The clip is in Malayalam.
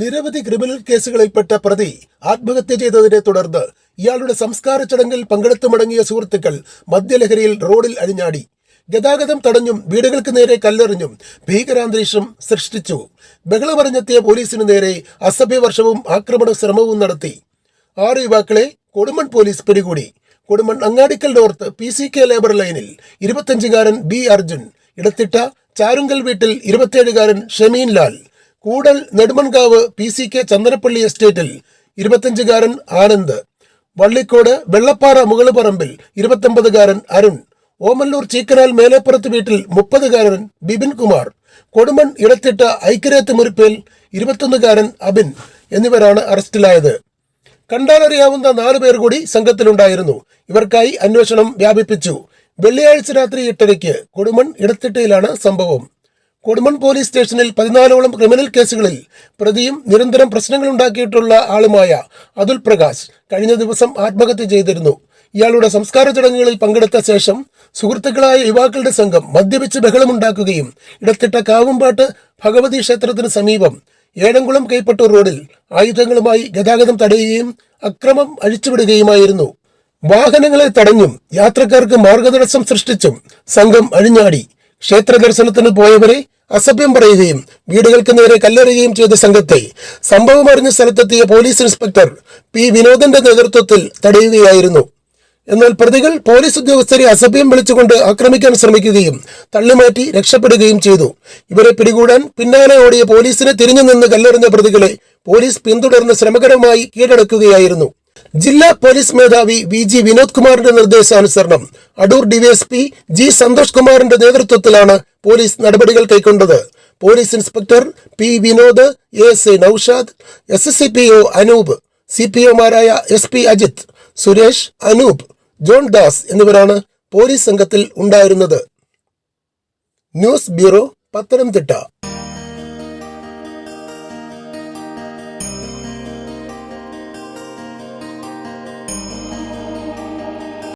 നിരവധി ക്രിമിനൽ കേസുകളിൽപ്പെട്ട പ്രതി ആത്മഹത്യ ചെയ്തതിനെ തുടർന്ന് ഇയാളുടെ സംസ്കാര ചടങ്ങിൽ പങ്കെടുത്തു മടങ്ങിയ സുഹൃത്തുക്കൾ മദ്യലഹരിയിൽ റോഡിൽ അഴിഞ്ഞാടി ഗതാഗതം തടഞ്ഞും വീടുകൾക്ക് നേരെ കല്ലെറിഞ്ഞും ഭീകരാന്തരീക്ഷം സൃഷ്ടിച്ചു. ബഹളമറിഞ്ഞെത്തിയ പോലീസിനു നേരെ അസഭ്യവർഷവും ആക്രമണ ശ്രമവും നടത്തി. ആറ് യുവാക്കളെ കൊടുമൺ പോലീസ് പിടികൂടി. Kodumon Angadikkal north P C K labour ലൈനിൽ ഇരുപത്തഞ്ചുകാരൻ ബി അർജുൻ ഇടത്തിട്ട ചാരുങ്കൽ വീട്ടിൽ ഇരുപത്തിയേഴുകാരൻ Shameen Lal Koodal Nedumonkavu P C K Chandanappally എസ്റ്റേറ്റിൽ ഇരുപത്തഞ്ചുകാരൻ ആനന്ദ്. വള്ളിക്കോട് വെള്ളപ്പാറ മുകളുപറമ്പിൽ ഇരുപത്തൊമ്പതുകാരൻ അരുൺ. ഓമല്ലൂർ ചീക്കനാൽ മേലേപ്പുറത്ത് വീട്ടിൽ മുപ്പതുകാരൻ ബിപിൻ കുമാർ. കൊടുമൺ ഇടത്തിട്ട ഐക്യരേത്ത് മുറിപ്പേൽ ഇരുപത്തൊന്നുകാരൻ അബിൻ എന്നിവരാണ് അറസ്റ്റിലായത്. കണ്ടാലറിയാവുന്ന നാലു പേർ കൂടി സംഘത്തിലുണ്ടായിരുന്നു. ഇവർക്കായി അന്വേഷണം വ്യാപിപ്പിച്ചു. വെള്ളിയാഴ്ച രാത്രി എട്ടരയ്ക്ക് കൊടുമൺ ഇടത്തിട്ടയിലാണ് സംഭവം. കൊടുമൺ പോലീസ് സ്റ്റേഷനിൽ പതിനാലോളം ക്രിമിനൽ കേസുകളിൽ പ്രതിയും നിരന്തരം പ്രശ്നങ്ങളുണ്ടാക്കിയിട്ടുള്ള ആളുമായ അതുൽ പ്രകാശ് കഴിഞ്ഞ ദിവസം ആത്മഹത്യ ചെയ്തിരുന്നു. ഇയാളുടെ സംസ്കാര ചടങ്ങുകളിൽ പങ്കെടുത്ത ശേഷം സുഹൃത്തുക്കളായ യുവാക്കളുടെ സംഘം മദ്യപിച്ച് ബഹളമുണ്ടാക്കുകയും ഇടത്തിട്ട കാവുംപാട്ട് ഭഗവതി ക്ഷേത്രത്തിന് സമീപം ഏഴംകുളം കൈപ്പട്ടൂർ റോഡിൽ ആയുധങ്ങളുമായി ഗതാഗതം തടയുകയും അക്രമം അഴിച്ചുവിടുകയുമായിരുന്നു. വാഹനങ്ങളെ തടഞ്ഞും യാത്രക്കാർക്ക് മാർഗതടസ്സം സൃഷ്ടിച്ചും സംഘം അഴിഞ്ഞാടി. ക്ഷേത്ര ദർശനത്തിന് പോയവരെ അസഭ്യം പറയുകയും വീടുകൾക്ക് നേരെ കല്ലെറിയുകയും ചെയ്ത സംഘത്തെ സംഭവം അറിഞ്ഞ സ്ഥലത്തെത്തിയ പോലീസ് ഇൻസ്പെക്ടർ പി. വിനോദന്റെ നേതൃത്വത്തിൽ തടയുകയായിരുന്നു. എന്നാൽ പ്രതികൾ പോലീസ് ഉദ്യോഗസ്ഥരെ അസഭ്യം വിളിച്ചുകൊണ്ട് ആക്രമിക്കാൻ ശ്രമിക്കുകയും തള്ളിമാറ്റി രക്ഷപ്പെടുകയും ചെയ്തു. ഇവരെ പിടികൂടാൻ പിന്നാലെ ഓടിയ പോലീസിനെ തിരിഞ്ഞു നിന്ന് കല്ലെറിഞ്ഞ പ്രതികളെ പോലീസ് പിന്തുടർന്ന് ശ്രമകരമായി കീഴടക്കുകയായിരുന്നു. ജില്ലാ പോലീസ് മേധാവി വി ജി വിനോദ് കുമാറിന്റെ നിർദ്ദേശാനുസരണം. അടൂർ ഡിവൈഎസ്പി ജി സന്തോഷ് കുമാറിന്റെ നേതൃത്വത്തിലാണ് പോലീസ് നടപടികൾ കൈക്കൊണ്ടത്. Police inspector P Vinod S A Naushad S S C P O Anoop C P ഒമാരായ S P Ajith Suresh Anoop John Das എന്നിവരാണ് പോലീസ് സംഘത്തിൽ ഉണ്ടായിരുന്നത്. News bureau Pathanamthitta.